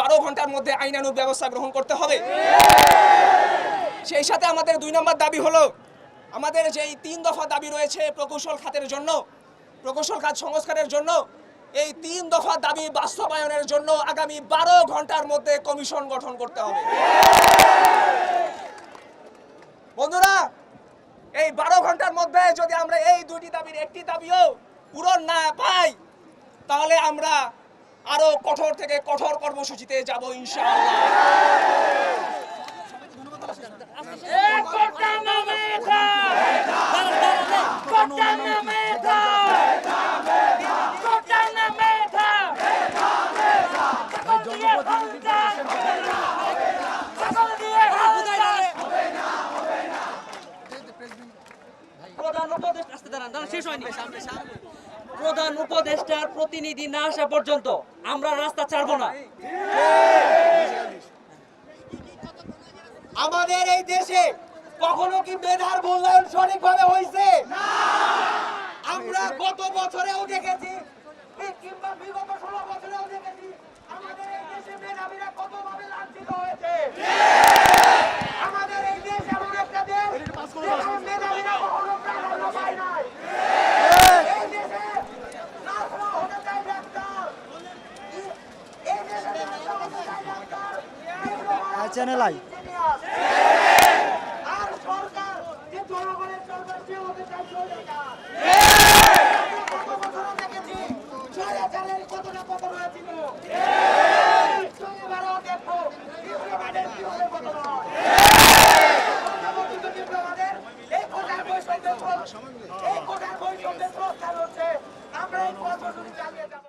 বারো ঘণ্টার মধ্যে আইনানুগ ব্যবস্থা গ্রহণ করতে হবে। সেই সাথে আমাদের দুই নম্বর দাবি হলো, আমাদের যেই তিন দফা দাবি রয়েছে প্রকৌশল খাতের জন্য, প্রকৌশল খাত সংস্কারের জন্য, এই তিন দফা দাবি বাস্তবায়নের জন্য আগামী বারো ঘণ্টার মধ্যে কমিশন গঠন করতে হবে। বন্ধুরা, এই বারো ঘণ্টার মধ্যে যদি আমরা এই দুটি দাবির একটি দাবিও পূরণ না পাই, তাহলে আমরা আরও কঠোর থেকে কঠোর কর্মসূচিতে যাব ইনশাআল্লাহ। প্রধান উপদেষ্টা আসতে দাঁড়ান দাঁড়ান শেষ হয়নি। প্রধান উপদেষ্টার প্রতিনিধি না আসা পর্যন্ত আমরা রাস্তা ছাড়বো না। আমাদের এই দেশে কখনো কি মেধার মূল্যায়ন সঠিকভাবে হয়েছে? আমরা গত বছরেও দেখেছি, কিংবা বিগত ষোলো বছরেও দেখেছি চ্যানেল আই। আমরা এই পথ চালিয়ে যাব।